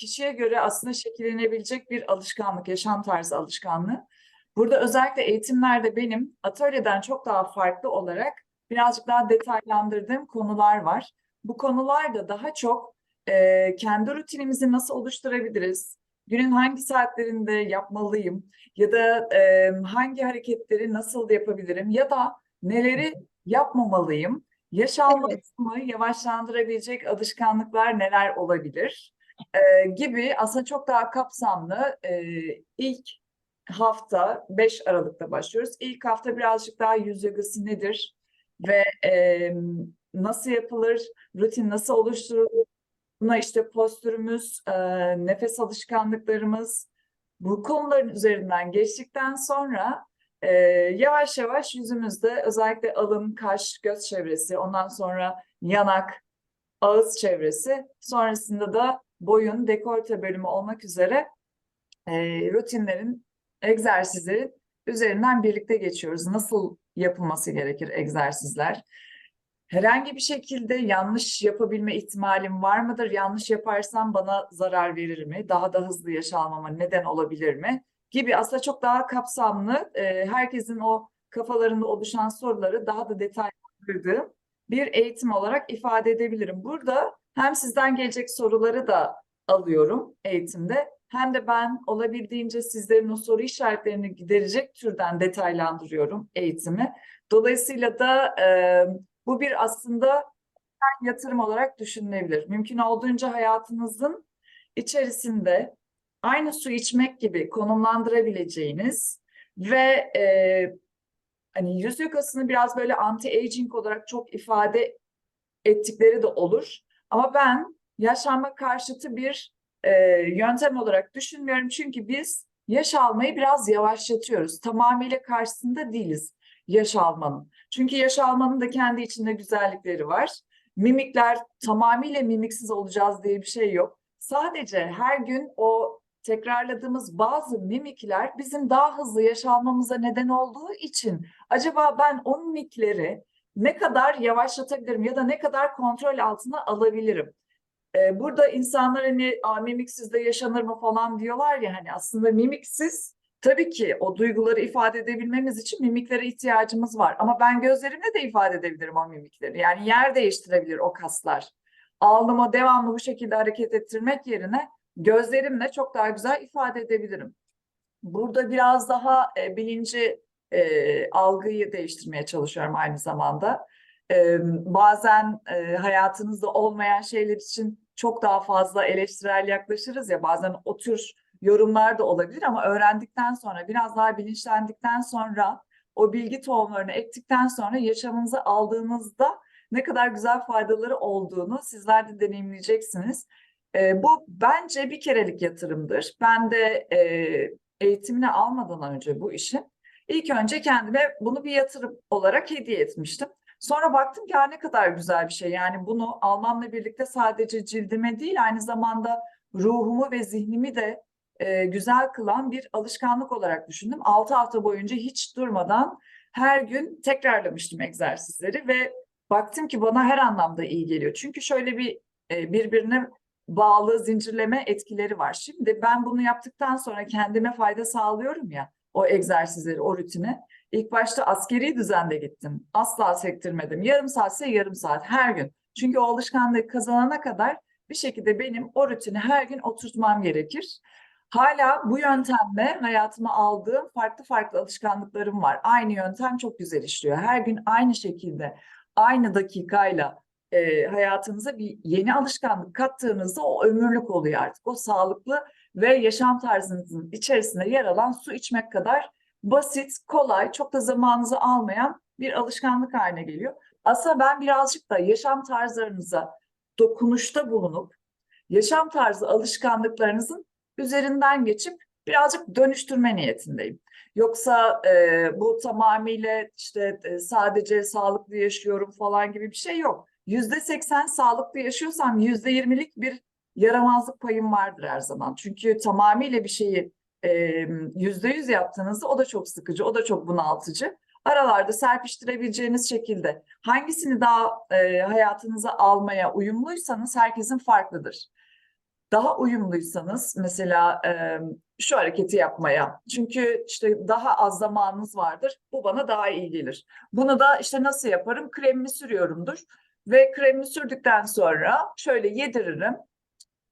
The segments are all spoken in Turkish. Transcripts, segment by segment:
kişiye göre aslında şekillenebilecek bir alışkanlık, yaşam tarzı alışkanlığı. Burada özellikle eğitimlerde benim atölyeden çok daha farklı olarak birazcık daha detaylandırdığım konular var. Bu konularda daha çok e, kendi rutinimizi nasıl oluşturabiliriz? Günün hangi saatlerinde yapmalıyım? Ya da e, hangi hareketleri nasıl yapabilirim? Ya da neleri yapmamalıyım? Yaş almasını yavaşlandırabilecek alışkanlıklar neler olabilir? E, gibi aslında çok daha kapsamlı e, ilk hafta 5 Aralık'ta başlıyoruz. İlk hafta birazcık daha yüz yogası nedir ve e, nasıl yapılır, rutin nasıl oluşturulur, buna işte postürümüz, e, nefes alışkanlıklarımız bu konuların üzerinden geçtikten sonra e, yavaş yavaş yüzümüzde özellikle alın, kaş, göz çevresi, ondan sonra yanak, ağız çevresi, sonrasında da boyun, dekolte bölümü olmak üzere e, rutinlerin, egzersizlerin üzerinden birlikte geçiyoruz. Nasıl yapılması gerekir egzersizler? Herhangi bir şekilde yanlış yapabilme ihtimalim var mıdır? Yanlış yaparsam bana zarar verir mi? Daha da hızlı yaş almama neden olabilir mi? Gibi aslında çok daha kapsamlı, e, herkesin o kafalarında oluşan soruları daha da detaylandırdığım bir eğitim olarak ifade edebilirim. Burada hem sizden gelecek soruları da alıyorum eğitimde hem de ben olabildiğince sizlerin o soru işaretlerini giderecek türden detaylandırıyorum eğitimi. Dolayısıyla da e, bu bir aslında yatırım olarak düşünülebilir. Mümkün olduğunca hayatınızın içerisinde aynı su içmek gibi konumlandırabileceğiniz ve e, hani yüz yokasını biraz böyle anti-aging olarak çok ifade ettikleri de olur. Ama ben yaşlanma karşıtı bir e, yöntem olarak düşünmüyorum. Çünkü biz yaş almayı biraz yavaşlatıyoruz. Tamamıyla karşısında değiliz yaş almanın. Çünkü yaş almanın da kendi içinde güzellikleri var. Mimikler tamamıyla mimiksiz olacağız diye bir şey yok. Sadece her gün o tekrarladığımız bazı mimikler bizim daha hızlı yaş almamıza neden olduğu için acaba ben o mimikleri ne kadar yavaşlatabilirim ya da ne kadar kontrol altına alabilirim? Ee, burada insanlar hani "Aa, mimiksiz de yaşanır mı falan diyorlar ya hani aslında mimiksiz tabii ki o duyguları ifade edebilmemiz için mimiklere ihtiyacımız var. Ama ben gözlerimle de ifade edebilirim o mimikleri. Yani yer değiştirebilir o kaslar. Alnıma devamlı bu şekilde hareket ettirmek yerine gözlerimle çok daha güzel ifade edebilirim. Burada biraz daha e, bilinci, e, algıyı değiştirmeye çalışıyorum aynı zamanda. E, bazen e, hayatınızda olmayan şeyler için çok daha fazla eleştirel yaklaşırız ya bazen o tür yorumlar da olabilir ama öğrendikten sonra biraz daha bilinçlendikten sonra o bilgi tohumlarını ektikten sonra yaşamınıza aldığınızda ne kadar güzel faydaları olduğunu sizler de deneyimleyeceksiniz. E, bu bence bir kerelik yatırımdır. Ben de e, eğitimini almadan önce bu işin ilk önce kendime bunu bir yatırım olarak hediye etmiştim. Sonra baktım ki "Aa, ne kadar güzel bir şey. Yani bunu almamla birlikte sadece cildime değil aynı zamanda ruhumu ve zihnimi de e, güzel kılan bir alışkanlık olarak düşündüm. 6 hafta boyunca hiç durmadan her gün tekrarlamıştım egzersizleri ve baktım ki bana her anlamda iyi geliyor. Çünkü şöyle bir e, birbirine bağlı zincirleme etkileri var. Şimdi ben bunu yaptıktan sonra kendime fayda sağlıyorum ya o egzersizleri, o rutini. İlk başta askeri düzende gittim. Asla sektirmedim. Yarım saatse yarım saat her gün. Çünkü o alışkanlığı kazanana kadar bir şekilde benim o rutini her gün oturtmam gerekir. Hala bu yöntemle hayatıma aldığım farklı farklı alışkanlıklarım var. Aynı yöntem çok güzel işliyor. Her gün aynı şekilde, aynı dakikayla e, hayatınıza bir yeni alışkanlık kattığınızda o ömürlük oluyor artık. O sağlıklı ve yaşam tarzınızın içerisinde yer alan su içmek kadar basit, kolay, çok da zamanınızı almayan bir alışkanlık haline geliyor. Aslında ben birazcık da yaşam tarzlarınıza dokunuşta bulunup yaşam tarzı alışkanlıklarınızın üzerinden geçip birazcık dönüştürme niyetindeyim. Yoksa e, bu tamamıyla işte e, sadece sağlıklı yaşıyorum falan gibi bir şey yok. Yüzde seksen sağlıklı yaşıyorsam yüzde yirmilik bir yaramazlık payım vardır her zaman. Çünkü tamamıyla bir şeyi yüzde yüz yaptığınızda o da çok sıkıcı, o da çok bunaltıcı. Aralarda serpiştirebileceğiniz şekilde hangisini daha e, hayatınıza almaya uyumluysanız herkesin farklıdır. daha uyumluysanız mesela e, şu hareketi yapmaya. Çünkü işte daha az zamanınız vardır. Bu bana daha iyi gelir. Bunu da işte nasıl yaparım? Kremimi sürüyorumdur. Ve kremimi sürdükten sonra şöyle yediririm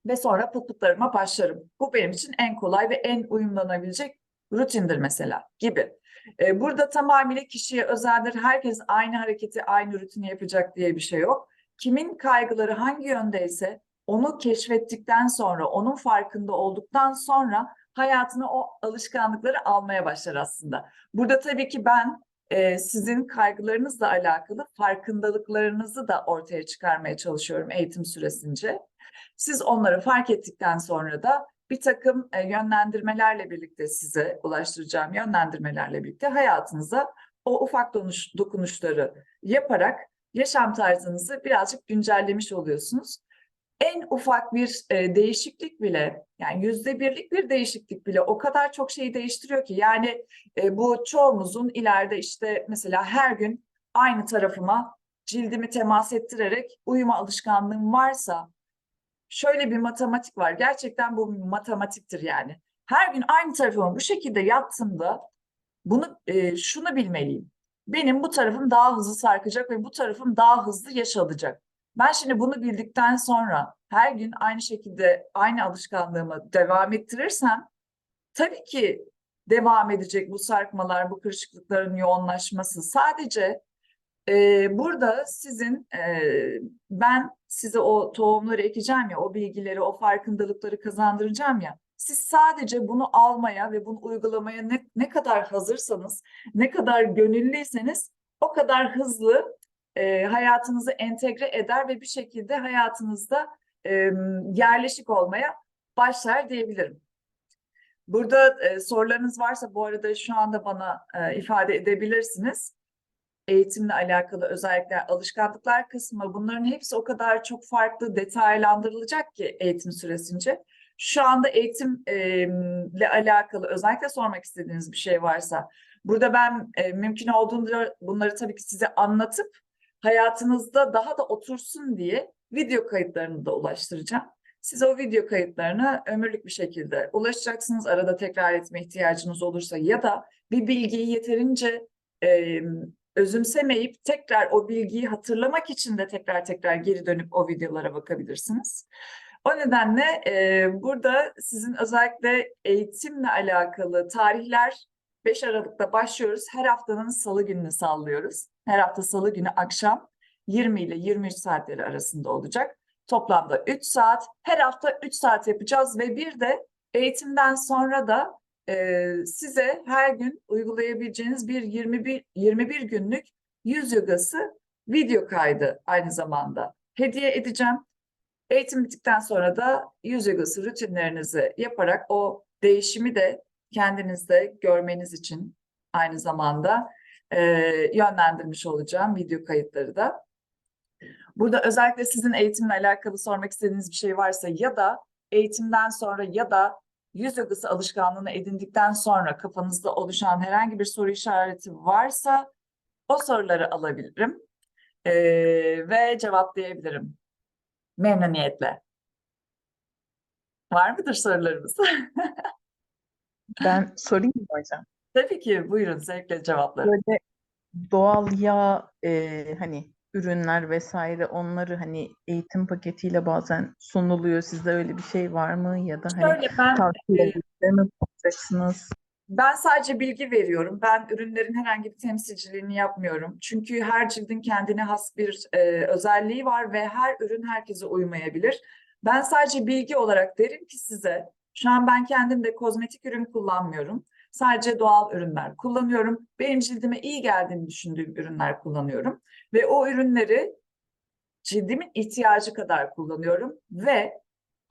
ve sonra pıt başlarım. Bu benim için en kolay ve en uyumlanabilecek rutindir mesela gibi. Ee, burada tamamıyla kişiye özeldir. Herkes aynı hareketi, aynı rutini yapacak diye bir şey yok. Kimin kaygıları hangi yöndeyse onu keşfettikten sonra, onun farkında olduktan sonra hayatına o alışkanlıkları almaya başlar aslında. Burada tabii ki ben e, sizin kaygılarınızla alakalı farkındalıklarınızı da ortaya çıkarmaya çalışıyorum eğitim süresince. Siz onları fark ettikten sonra da bir takım e, yönlendirmelerle birlikte size ulaştıracağım yönlendirmelerle birlikte hayatınıza o ufak donuş, dokunuşları yaparak yaşam tarzınızı birazcık güncellemiş oluyorsunuz. En ufak bir e, değişiklik bile yani yüzde birlik bir değişiklik bile o kadar çok şeyi değiştiriyor ki yani e, bu çoğumuzun ileride işte mesela her gün aynı tarafıma cildimi temas ettirerek uyuma alışkanlığım varsa şöyle bir matematik var. Gerçekten bu matematiktir yani. Her gün aynı tarafıma bu şekilde yattığımda bunu e, şunu bilmeliyim. Benim bu tarafım daha hızlı sarkacak ve bu tarafım daha hızlı yaşalacak. Ben şimdi bunu bildikten sonra her gün aynı şekilde aynı alışkanlığımı devam ettirirsem tabii ki devam edecek bu sarkmalar, bu kırışıklıkların yoğunlaşması. Sadece ee, burada sizin e, ben size o tohumları ekeceğim ya, o bilgileri, o farkındalıkları kazandıracağım ya. Siz sadece bunu almaya ve bunu uygulamaya ne, ne kadar hazırsanız, ne kadar gönüllüyseniz o kadar hızlı e, hayatınızı entegre eder ve bir şekilde hayatınızda e, yerleşik olmaya başlar diyebilirim. Burada e, sorularınız varsa bu arada şu anda bana e, ifade edebilirsiniz eğitimle alakalı özellikle alışkanlıklar kısmı bunların hepsi o kadar çok farklı detaylandırılacak ki eğitim süresince. Şu anda eğitimle alakalı özellikle sormak istediğiniz bir şey varsa burada ben e, mümkün olduğunda bunları tabii ki size anlatıp hayatınızda daha da otursun diye video kayıtlarını da ulaştıracağım. Siz o video kayıtlarını ömürlük bir şekilde ulaşacaksınız. Arada tekrar etme ihtiyacınız olursa ya da bir bilgiyi yeterince e, özümsemeyip tekrar o bilgiyi hatırlamak için de tekrar tekrar geri dönüp o videolara bakabilirsiniz. O nedenle e, burada sizin özellikle eğitimle alakalı tarihler 5 Aralık'ta başlıyoruz. Her haftanın salı gününü sallıyoruz. Her hafta salı günü akşam 20 ile 23 saatleri arasında olacak. Toplamda 3 saat. Her hafta 3 saat yapacağız ve bir de eğitimden sonra da e, size her gün uygulayabileceğiniz bir 21, 21 günlük yüz yogası video kaydı aynı zamanda hediye edeceğim. Eğitim bittikten sonra da yüz yogası rutinlerinizi yaparak o değişimi de kendinizde görmeniz için aynı zamanda e, yönlendirmiş olacağım video kayıtları da. Burada özellikle sizin eğitimle alakalı sormak istediğiniz bir şey varsa ya da eğitimden sonra ya da yüz yogası alışkanlığını edindikten sonra kafanızda oluşan herhangi bir soru işareti varsa o soruları alabilirim ee, ve cevaplayabilirim memnuniyetle. Var mıdır sorularımız? Ben sorayım mı hocam? Tabii ki buyurun zevkle cevaplarım. Böyle doğal yağ e, hani ürünler vesaire onları hani eğitim paketiyle bazen sunuluyor. Sizde öyle bir şey var mı? Ya da hani Şöyle ben tavsiye e, mi? Ben sadece bilgi veriyorum. Ben ürünlerin herhangi bir temsilciliğini yapmıyorum. Çünkü her cildin kendine has bir e, özelliği var ve her ürün herkese uymayabilir. Ben sadece bilgi olarak derim ki size, şu an ben kendim de kozmetik ürün kullanmıyorum. Sadece doğal ürünler kullanıyorum. Benim cildime iyi geldiğini düşündüğüm ürünler kullanıyorum. Ve o ürünleri cildimin ihtiyacı kadar kullanıyorum. Ve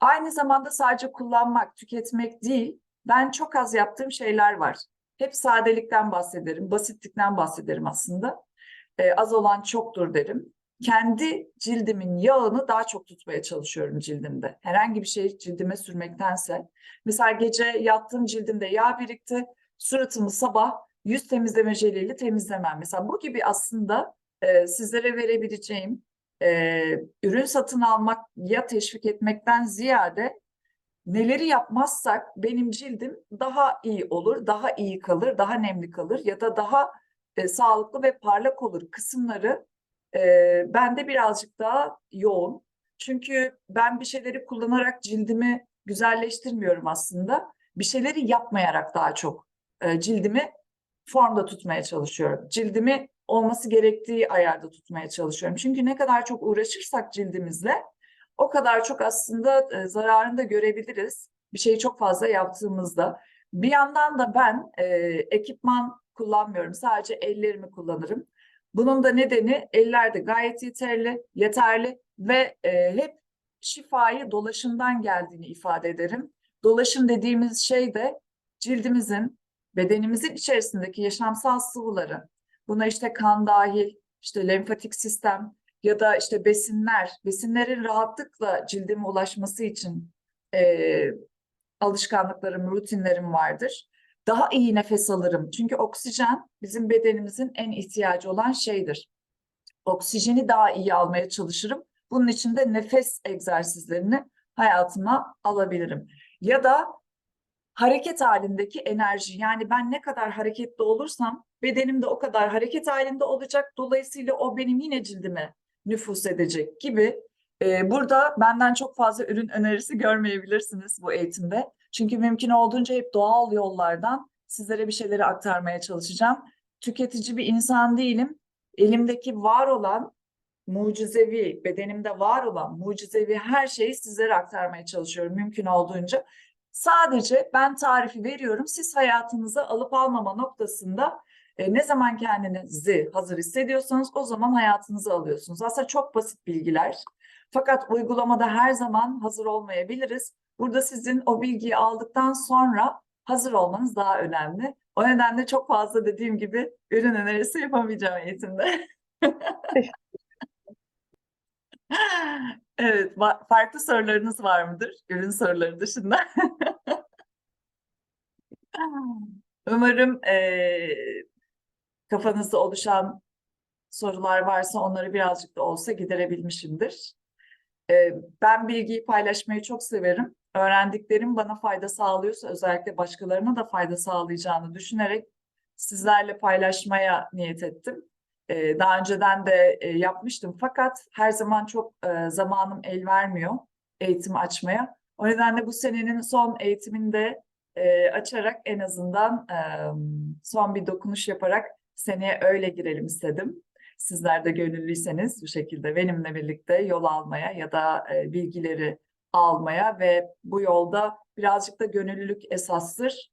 aynı zamanda sadece kullanmak, tüketmek değil, ben çok az yaptığım şeyler var. Hep sadelikten bahsederim, basitlikten bahsederim aslında. Ee, az olan çoktur derim. Kendi cildimin yağını daha çok tutmaya çalışıyorum cildimde. Herhangi bir şey cildime sürmektense. Mesela gece yattığım cildimde yağ birikti. Suratımı sabah yüz temizleme jeliyle temizlemem. Mesela bu gibi aslında e, sizlere verebileceğim e, ürün satın almak ya teşvik etmekten ziyade neleri yapmazsak benim cildim daha iyi olur, daha iyi kalır, daha nemli kalır ya da daha e, sağlıklı ve parlak olur kısımları e, bende birazcık daha yoğun. Çünkü ben bir şeyleri kullanarak cildimi güzelleştirmiyorum aslında. Bir şeyleri yapmayarak daha çok e, cildimi formda tutmaya çalışıyorum. Cildimi olması gerektiği ayarda tutmaya çalışıyorum. Çünkü ne kadar çok uğraşırsak cildimizle o kadar çok aslında e, zararını da görebiliriz. Bir şeyi çok fazla yaptığımızda. Bir yandan da ben e, ekipman kullanmıyorum. Sadece ellerimi kullanırım. Bunun da nedeni eller de gayet yeterli, yeterli ve e, hep şifayı dolaşımdan geldiğini ifade ederim. Dolaşım dediğimiz şey de cildimizin, bedenimizin içerisindeki yaşamsal sıvıları, buna işte kan dahil, işte lenfatik sistem ya da işte besinler, besinlerin rahatlıkla cildime ulaşması için e, alışkanlıklarım, rutinlerim vardır. Daha iyi nefes alırım. Çünkü oksijen bizim bedenimizin en ihtiyacı olan şeydir. Oksijeni daha iyi almaya çalışırım. Bunun için de nefes egzersizlerini hayatıma alabilirim. Ya da hareket halindeki enerji. Yani ben ne kadar hareketli olursam bedenim de o kadar hareket halinde olacak. Dolayısıyla o benim yine cildime nüfus edecek gibi. Ee, burada benden çok fazla ürün önerisi görmeyebilirsiniz bu eğitimde. Çünkü mümkün olduğunca hep doğal yollardan sizlere bir şeyleri aktarmaya çalışacağım. Tüketici bir insan değilim. Elimdeki var olan mucizevi, bedenimde var olan mucizevi her şeyi sizlere aktarmaya çalışıyorum mümkün olduğunca. Sadece ben tarifi veriyorum. Siz hayatınıza alıp almama noktasında e, ne zaman kendinizi hazır hissediyorsanız o zaman hayatınıza alıyorsunuz. Aslında çok basit bilgiler. Fakat uygulamada her zaman hazır olmayabiliriz. Burada sizin o bilgiyi aldıktan sonra hazır olmanız daha önemli. O nedenle çok fazla dediğim gibi ürün önerisi yapamayacağım eğitimde. Evet, farklı sorularınız var mıdır? Ürün soruları dışında. Umarım eee kafanızda oluşan sorular varsa onları birazcık da olsa giderebilmişimdir. Eee, ben bilgiyi paylaşmayı çok severim. Öğrendiklerim bana fayda sağlıyorsa özellikle başkalarına da fayda sağlayacağını düşünerek sizlerle paylaşmaya niyet ettim. Ee, daha önceden de e, yapmıştım fakat her zaman çok e, zamanım el vermiyor eğitim açmaya. O nedenle bu senenin son eğitiminde e, açarak en azından e, son bir dokunuş yaparak seneye öyle girelim istedim. Sizler de gönüllüyseniz bu şekilde benimle birlikte yol almaya ya da e, bilgileri almaya ve bu yolda birazcık da gönüllülük esastır.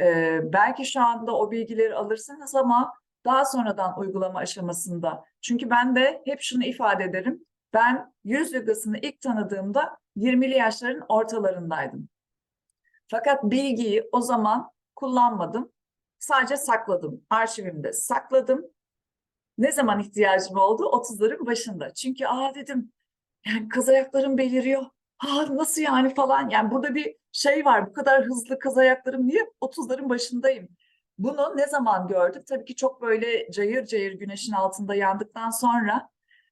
E, belki şu anda o bilgileri alırsınız ama daha sonradan uygulama aşamasında. Çünkü ben de hep şunu ifade ederim. Ben yüz yogasını ilk tanıdığımda 20'li yaşların ortalarındaydım. Fakat bilgiyi o zaman kullanmadım. Sadece sakladım. Arşivimde sakladım. Ne zaman ihtiyacım oldu? 30'ların başında. Çünkü aa dedim yani kaz ayaklarım beliriyor. Aa nasıl yani falan. Yani burada bir şey var. Bu kadar hızlı kaz ayaklarım niye 30'ların başındayım? Bunu ne zaman gördüm? Tabii ki çok böyle cayır cayır güneşin altında yandıktan sonra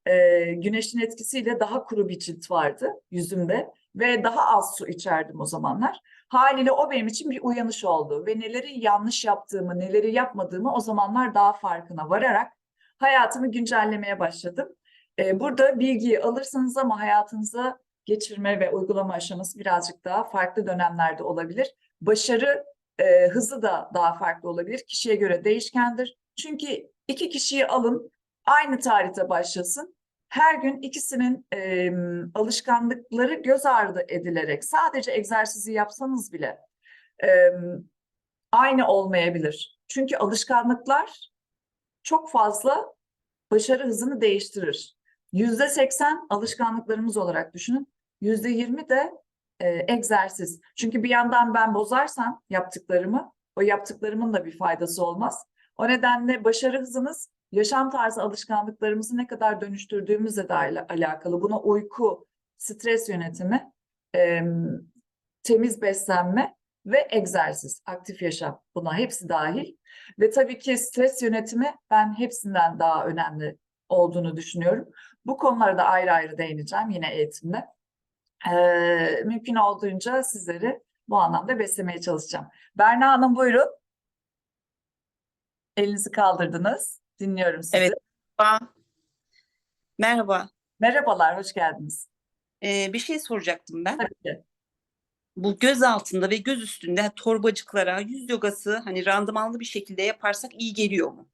e, güneşin etkisiyle daha kuru bir cilt vardı yüzümde ve daha az su içerdim o zamanlar. Haliyle o benim için bir uyanış oldu ve neleri yanlış yaptığımı, neleri yapmadığımı o zamanlar daha farkına vararak hayatımı güncellemeye başladım. E, burada bilgiyi alırsınız ama hayatınıza geçirme ve uygulama aşaması birazcık daha farklı dönemlerde olabilir. Başarı e, hızı da daha farklı olabilir. Kişiye göre değişkendir. Çünkü iki kişiyi alın, aynı tarihte başlasın. Her gün ikisinin e, alışkanlıkları göz ardı edilerek sadece egzersizi yapsanız bile e, aynı olmayabilir. Çünkü alışkanlıklar çok fazla başarı hızını değiştirir. Yüzde seksen alışkanlıklarımız olarak düşünün. Yüzde yirmi de e, egzersiz. Çünkü bir yandan ben bozarsam yaptıklarımı, o yaptıklarımın da bir faydası olmaz. O nedenle başarı hızımız yaşam tarzı alışkanlıklarımızı ne kadar dönüştürdüğümüzle de al- alakalı. Buna uyku, stres yönetimi, e, temiz beslenme ve egzersiz, aktif yaşam buna hepsi dahil. Ve tabii ki stres yönetimi ben hepsinden daha önemli olduğunu düşünüyorum. Bu konulara da ayrı ayrı değineceğim yine eğitimde. Ee, mümkün olduğunca sizleri bu anlamda beslemeye çalışacağım. Berna Hanım buyurun. Elinizi kaldırdınız. Dinliyorum sizi. Evet. Merhaba. Merhaba. Merhabalar, hoş geldiniz. Ee, bir şey soracaktım ben. Tabii ki. Bu göz altında ve göz üstünde torbacıklara yüz yogası hani randımanlı bir şekilde yaparsak iyi geliyor mu?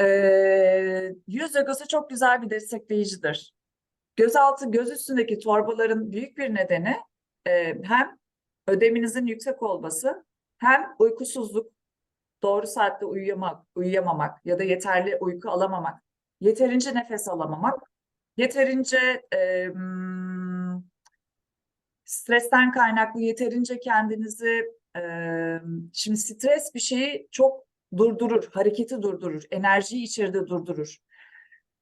Ee, yüz yogası çok güzel bir destekleyicidir. Gözaltı, göz üstündeki torbaların büyük bir nedeni e, hem ödeminizin yüksek olması hem uykusuzluk, doğru saatte uyuyamak, uyuyamamak ya da yeterli uyku alamamak, yeterince nefes alamamak, yeterince e, stresten kaynaklı yeterince kendinizi e, şimdi stres bir şeyi çok durdurur, hareketi durdurur, enerjiyi içeride durdurur.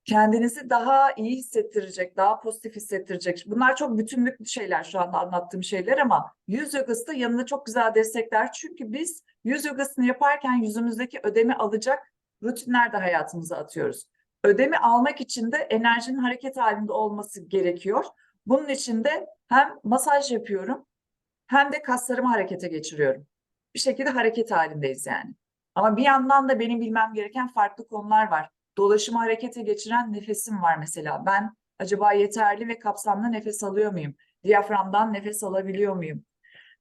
Kendinizi daha iyi hissettirecek, daha pozitif hissettirecek. Bunlar çok bütünlüklü şeyler şu anda anlattığım şeyler ama yüz yogası da yanında çok güzel destekler. Çünkü biz yüz yogasını yaparken yüzümüzdeki ödemi alacak rutinler de hayatımıza atıyoruz. Ödemi almak için de enerjinin hareket halinde olması gerekiyor. Bunun için de hem masaj yapıyorum hem de kaslarımı harekete geçiriyorum. Bir şekilde hareket halindeyiz yani. Ama bir yandan da benim bilmem gereken farklı konular var. Dolaşımı harekete geçiren nefesim var mesela. Ben acaba yeterli ve kapsamlı nefes alıyor muyum? Diyaframdan nefes alabiliyor muyum?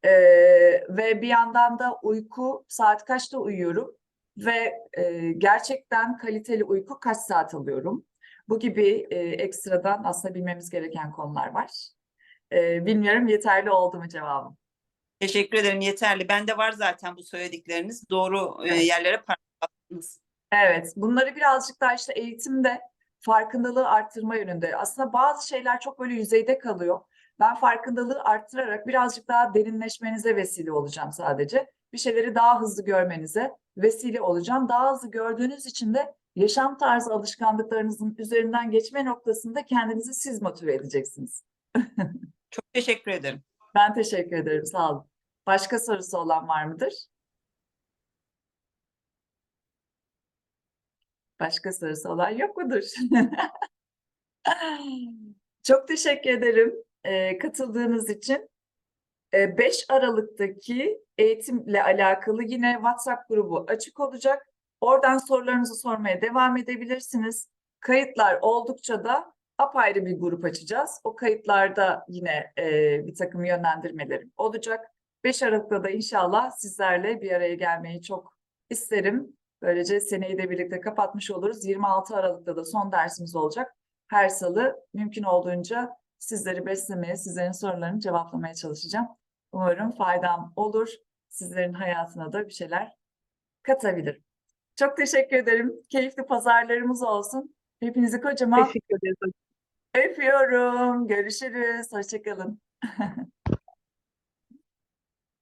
Ee, ve bir yandan da uyku saat kaçta uyuyorum ve e, gerçekten kaliteli uyku kaç saat alıyorum? Bu gibi e, ekstradan aslında bilmemiz gereken konular var. Ee, bilmiyorum yeterli oldu mu cevabım? Teşekkür ederim yeterli. Bende var zaten bu söyledikleriniz. Doğru e, Evet. yerlere parmak bastınız. Evet, bunları birazcık daha işte eğitimde farkındalığı arttırma yönünde. Aslında bazı şeyler çok böyle yüzeyde kalıyor. Ben farkındalığı arttırarak birazcık daha derinleşmenize vesile olacağım sadece. Bir şeyleri daha hızlı görmenize vesile olacağım. Daha hızlı gördüğünüz için de yaşam tarzı alışkanlıklarınızın üzerinden geçme noktasında kendinizi siz motive edeceksiniz. Çok teşekkür ederim. Ben teşekkür ederim, sağ olun. Başka sorusu olan var mıdır? Başka sorusu olan yok mudur? Çok teşekkür ederim e, katıldığınız için. E, 5 Aralık'taki eğitimle alakalı yine WhatsApp grubu açık olacak. Oradan sorularınızı sormaya devam edebilirsiniz. Kayıtlar oldukça da apayrı bir grup açacağız. O kayıtlarda yine e, bir takım yönlendirmelerim olacak. 5 Aralık'ta da inşallah sizlerle bir araya gelmeyi çok isterim. Böylece seneyi de birlikte kapatmış oluruz. 26 Aralık'ta da son dersimiz olacak. Her salı mümkün olduğunca sizleri beslemeye, sizlerin sorularını cevaplamaya çalışacağım. Umarım faydam olur. Sizlerin hayatına da bir şeyler katabilirim. Çok teşekkür ederim. Keyifli pazarlarımız olsun. Hepinizi kocaman Teşekkür ederiz. öpüyorum. Görüşürüz. Hoşçakalın.